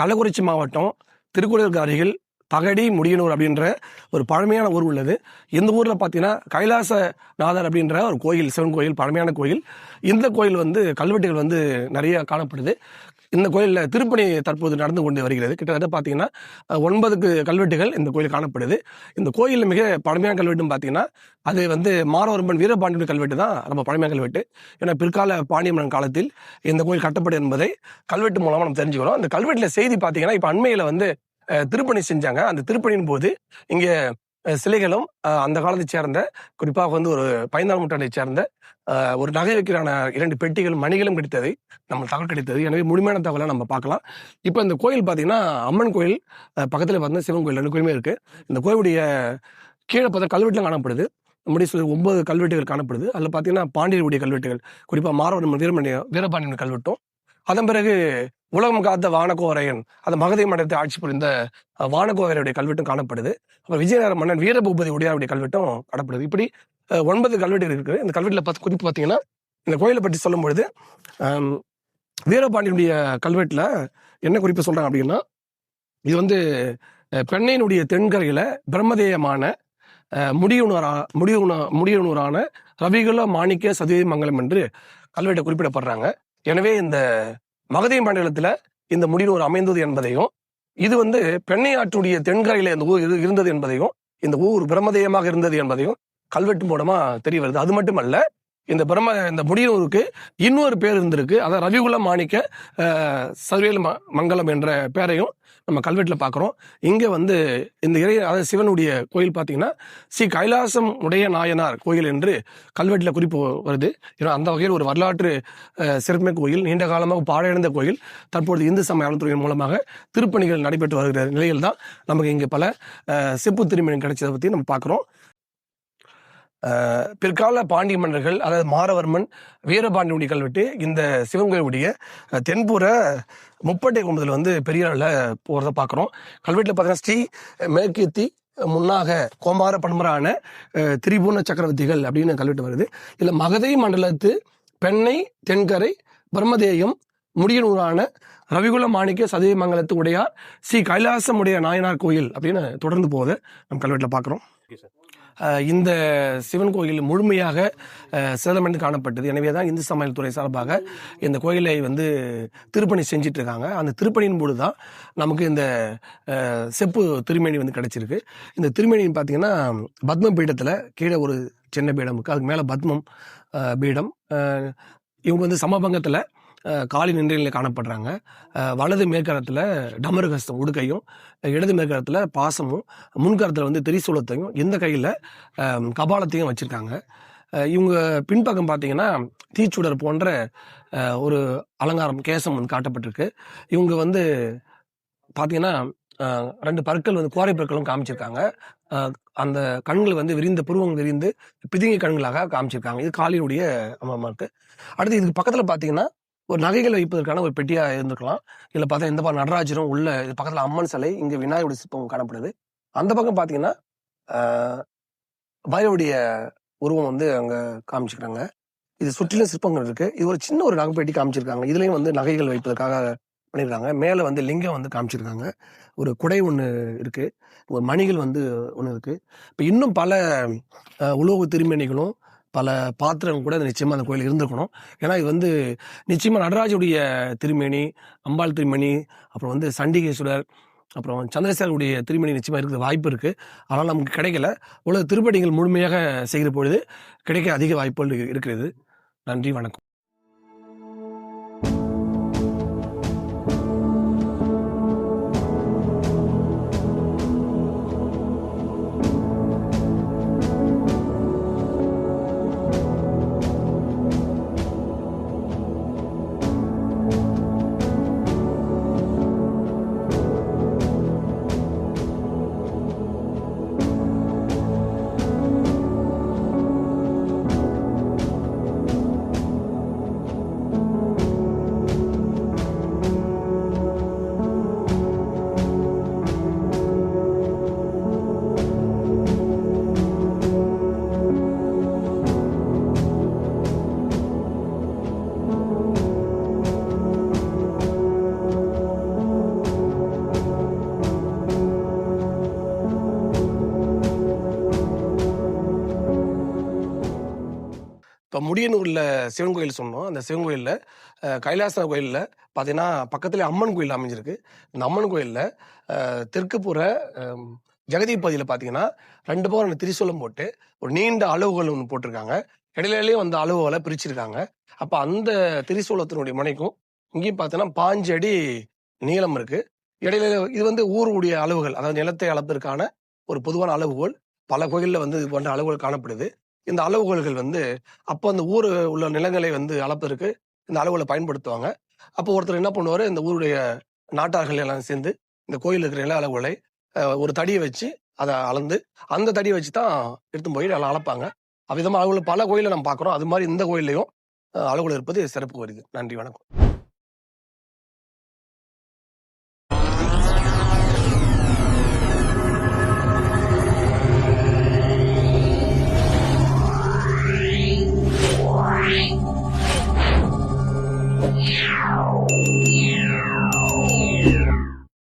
கள்ளக்குறிச்சி மாவட்டம் திருக்குடலுக்கு அருகில் தகடி முடியனூர் அப்படின்ற ஒரு பழமையான ஊர் உள்ளது. இந்த ஊரில் பார்த்தீங்கன்னா கைலாசநாதர் அப்படின்ற ஒரு கோயில் சிவன் கோயில் பழமையான கோயில். இந்த கோயில் வந்து கல்வெட்டுகள் வந்து நிறைய காணப்படுது. இந்த கோயிலில் திருப்பணி தற்போது நடந்து கொண்டு வருகிறது. கிட்டத்தட்ட பார்த்தீங்கன்னா ஒன்பதுக்கு கல்வெட்டுகள் இந்த கோயில் காணப்படுது. இந்த கோயிலில் மிக பழமையான கல்வெட்டுன்னு பார்த்தீங்கன்னா அது வந்து மாரவரம்பன் வீரபாண்டியன் கல்வெட்டு தான். ரொம்ப பழமையான கல்வெட்டு. ஏன்னா பிற்கால பாண்டியமனன் காலத்தில் இந்த கோயில் கட்டப்படும் என்பதை கல்வெட்டு மூலமாக நம்ம தெரிஞ்சுக்கிறோம். இந்த கல்வெட்டில் செய்தி பார்த்தீங்கன்னா இப்போ அண்மையில் வந்து திருப்பணி செஞ்சாங்க. அந்த திருப்பணியின் போது இங்கே சிலைகளும் அந்த காலத்தை சேர்ந்த குறிப்பாக வந்து ஒரு பதினாறு நூற்றாண்டை சேர்ந்த ஒரு நகை வைக்கிறான இரண்டு பெட்டிகளும் மணிகளும் கிடைத்தது. நம்ம தகவல் கிடைத்தது. எனவே முழுமையான தகவலை நம்ம பார்க்கலாம். இப்போ இந்த கோயில் பார்த்தீங்கன்னா அம்மன் கோயில் பக்கத்தில் பார்த்தீங்கன்னா சிவன் கோயில் ரெண்டு கோயிலுமே இருக்குது இந்த கோயிலுடைய கீழே பார்த்தா கல்வெட்டுலாம் காணப்படுது. நம்முடைய சொல்லி ஒன்பது கல்வெட்டுகள் காணப்படுது. அதில் பார்த்தீங்கன்னா பாண்டியருடைய கல்வெட்டுகள் குறிப்பாக மாறவன் வீரமணிய வீரபாண்டியன் கல்வெட்டும். அதன் பிறகு உலகம் காத்த வானகோரையன் அந்த மகதை மண்டலத்தை ஆட்சி புரிந்த அஹ், கல்வெட்டும் காணப்படுது. அப்புறம் விஜயநகர மன்னன் வீரபூபதி உடையாருடைய கல்வெட்டும் காணப்படுது. இப்படி ஒன்பது கல்வெட்டு இருக்குது. இந்த கல்வெட்டில் பார்த்து குறிப்பு பார்த்தீங்கன்னா இந்த கோயிலை பற்றி சொல்லும் பொழுது வீரபாண்டியனுடைய கல்வெட்டில் என்ன குறிப்பு சொல்கிறாங்க அப்படின்னா இது வந்து பெண்ணையினுடைய தென்கரையில் பிரம்மதேயமான முடியுணரா முடியுண முடியுணரான ரவிகுல மாணிக்க சதுவை மங்கலம் என்று கல்வெட்டை குறிப்பிடப்படுறாங்க. எனவே இந்த மகதை மண்டலத்துல இந்த முடிநூறு அமைந்தது என்பதையும் இது வந்து பெண்ணை ஆற்றுடைய தென்கரையில இந்த ஊர் இருந்தது என்பதையும் இந்த ஊர் பிரம்மதேயமாக இருந்தது என்பதையும் கல்வெட்டு மூலமா தெரிய வருது. அது மட்டுமல்ல இந்த பிரம்ம இந்த முடியூருக்கு இன்னொரு பேர் இருந்திருக்கு. அதான் ரவிகுல மாணிக்க சர்வேல் ம மங்கலம் என்ற பேரையும் நம்ம கல்வெட்டில் பார்க்குறோம் இங்கே வந்து இந்த இறை அதாவது சிவனுடைய கோயில் பார்த்தீங்கன்னா ஸ்ரீ கைலாசம் உடைய நாயனார் கோயில் என்று கல்வெட்டில் குறிப்பு வருது. ஏன்னா அந்த வகையில் ஒரு வரலாற்று சிறப்புமிக்க கோயில் நீண்ட காலமாக பாழடைந்த கோயில். தற்பொழுது இந்து சமய அறத்துறையின் மூலமாக திருப்பணிகள் நடைபெற்று வருகிற நிலையில் தான் நமக்கு இங்கே பல செப்பு திருமணம் கிடைச்சதை பற்றி நம்ம பார்க்குறோம் பிற்கால பாண்டிய மன்னர்கள் அதாவது மாரவர்மன் வீரபாண்டியனுடைய கல்வெட்டு இந்த சிவன் தென்புற முப்பட்டை கும்பத்தில் வந்து பெரிய அளவில் போகிறத பார்க்குறோம் கல்வெட்டில் பார்த்தீங்கன்னா ஸ்ரீ மேற்கீர்த்தி முன்னாக கோமார பன்மரான திரிபுவன சக்கரவர்த்திகள் அப்படின்னு கல்வெட்டு வருது. இதில் மகதை மண்டலத்து பெண்ணை தென்கரை பிரம்மதேயம் முடியனூரான ரவிகுல மாணிக்க சதயமங்கலத்து உடையார் ஸ்ரீ கைலாசமுடைய நாயனார் கோயில் அப்படின்னு தொடர்ந்து போகுது நம்ம கல்வெட்டில் பார்க்குறோம் அஹ் இந்த சிவன் கோயில் முழுமையாக அஹ், சேதமடைந்து காணப்பட்டது. எனவே தான் இந்து சமையல் துறை சார்பாக இந்த கோயிலை வந்து திருப்பணி செஞ்சிட்டு இருக்காங்க அந்த திருப்பணியின் போது தான் நமக்கு இந்த செப்பு திருமேனி வந்து கிடைச்சிருக்கு. இந்த திருமேனி பார்த்தீங்கன்னா பத்ம பீடத்தில் கீழே ஒரு சின்ன பீடம் இருக்குது அதுக்கு மேலே பத்மம் பீடம். இவங்க வந்து சமபங்கத்தில் காலி நின்றையில் காணப்படுறாங்க. வலது மேற்கரத்தில் டமருகஸ்தம் உடுக்கையும் இடது மேற்கரத்தில் பாசமும் முன்கரத்தில் வந்து திரிசூலத்தையும் இந்த கையில்? கபாலத்தையும் வச்சுருக்காங்க. இவங்க பின்பக்கம் பார்த்தீங்கன்னா தீச்சுடர் போன்ற ஒரு அலங்காரம் கேசம் வந்து காட்டப்பட்டிருக்கு. இவங்க வந்து பார்த்தீங்கன்னா ரெண்டு பற்கள் வந்து கோரை பற்களும் காமிச்சிருக்காங்க. அந்த கண்கள் வந்து விரிந்த புருவங்கள் விரிந்து பிதுங்கி கண்களாக காமிச்சிருக்காங்க. இது காளியினுடைய அம்மா இருக்கு. அடுத்து இதுக்கு பக்கத்தில் பார்த்தீங்கன்னா ஒரு நகைகள் வைப்பதற்கான ஒரு பெட்டியாக இருந்திருக்கலாம். இதில் பார்த்தா இந்த பக்கம் நடராஜரும் உள்ள இது பக்கத்தில் அம்மன் சிலை இங்கே விநாயகருடைய சிற்பம் காணப்படுது. அந்த பக்கம் பார்த்தீங்கன்னா பைரவுடைய உருவம் வந்து அங்கே காமிச்சுக்கிறாங்க இது சுற்றிலும் சிற்பங்கள் இருக்கு. இது ஒரு சின்ன ஒரு நகைப்பெட்டி காமிச்சிருக்காங்க. இதுலயும் வந்து நகைகள் வைப்பதற்காக பண்ணியிருக்காங்க மேலே வந்து லிங்கம் வந்து காமிச்சிருக்காங்க. ஒரு குடை ஒன்று இருக்கு. ஒரு மணிகள் வந்து ஒன்று இருக்கு. இப்போ இன்னும் பல உலோக திருமணிகளும் பல பாத்திரம் கூட நிச்சயமாக அந்த கோயில் இருந்திருக்கணும். ஏன்னா இது வந்து நிச்சயமாக நடராஜுடைய திருமேனி அம்பாள் திருமணி அப்புறம் வந்து சண்டிகேஸ்வரர் அப்புறம் சந்திரசேகருடைய திருமணி நிச்சயமாக இருக்கிற வாய்ப்பு இருக்குது ஆனால் நமக்கு கிடைக்கல. உலக திருப்பணிகள் முழுமையாக செய்கிற பொழுது கிடைக்க அதிக வாய்ப்புகள் இருக்கிறது. நன்றி வணக்கம். இப்போ முடியனூரில் சிவன் கோயில் சொன்னோம். அந்த சிவன் கோயிலில் கைலாச கோயிலில் பார்த்தீங்கன்னா பக்கத்தில் அம்மன் கோயில் அமைஞ்சிருக்கு. இந்த அம்மன் கோயிலில் தெற்குப்புற அம், ஜெகதி பகுதியில் பார்த்தீங்கன்னா ரெண்டு பக்கம் ரெண்டு திரிசூலம் போட்டு ஒரு நீண்ட அளவுகள் ஒன்று போட்டிருக்காங்க. இடையிலேயும் அந்த அளவுகளை பிரிச்சிருக்காங்க. அப்போ அந்த திரிசூலத்தினுடைய முனைக்கும் இங்கேயும் பார்த்தீங்கன்னா பாஞ்சு அடி நீளம் இருக்கு. இடையில இது வந்து ஊருடைய அளவுகள் அதாவது நிலத்தை அளப்பிற்கான ஒரு பொதுவான அளவுகோல் பல கோயிலில் வந்து இது போன்ற அளவுகள் காணப்படுது. இந்த அளவுகோல்கள் வந்து அப்போ அந்த ஊர் உள்ள நிலங்களை வந்து அளப்பதற்கு இந்த அளவுகளை பயன்படுத்துவாங்க. அப்போ ஒருத்தர் என்ன பண்ணுவார்? இந்த ஊருடைய நாட்டார்கள் எல்லாம் சேர்ந்து இந்த கோயில் இருக்கிற நில அளவுகளை ஒரு தடியை வச்சு அதை அளந்து அந்த தடியை வச்சு தான் எடுத்து போய் நல்லா அளப்பாங்க. அவ்விதமாக அளவுகள் பல கோயிலை நம்ம பார்க்குறோம். அது மாதிரி இந்த கோயில்லையும் அளவுகள் இருப்பது சிறப்பு வருது நன்றி வணக்கம்.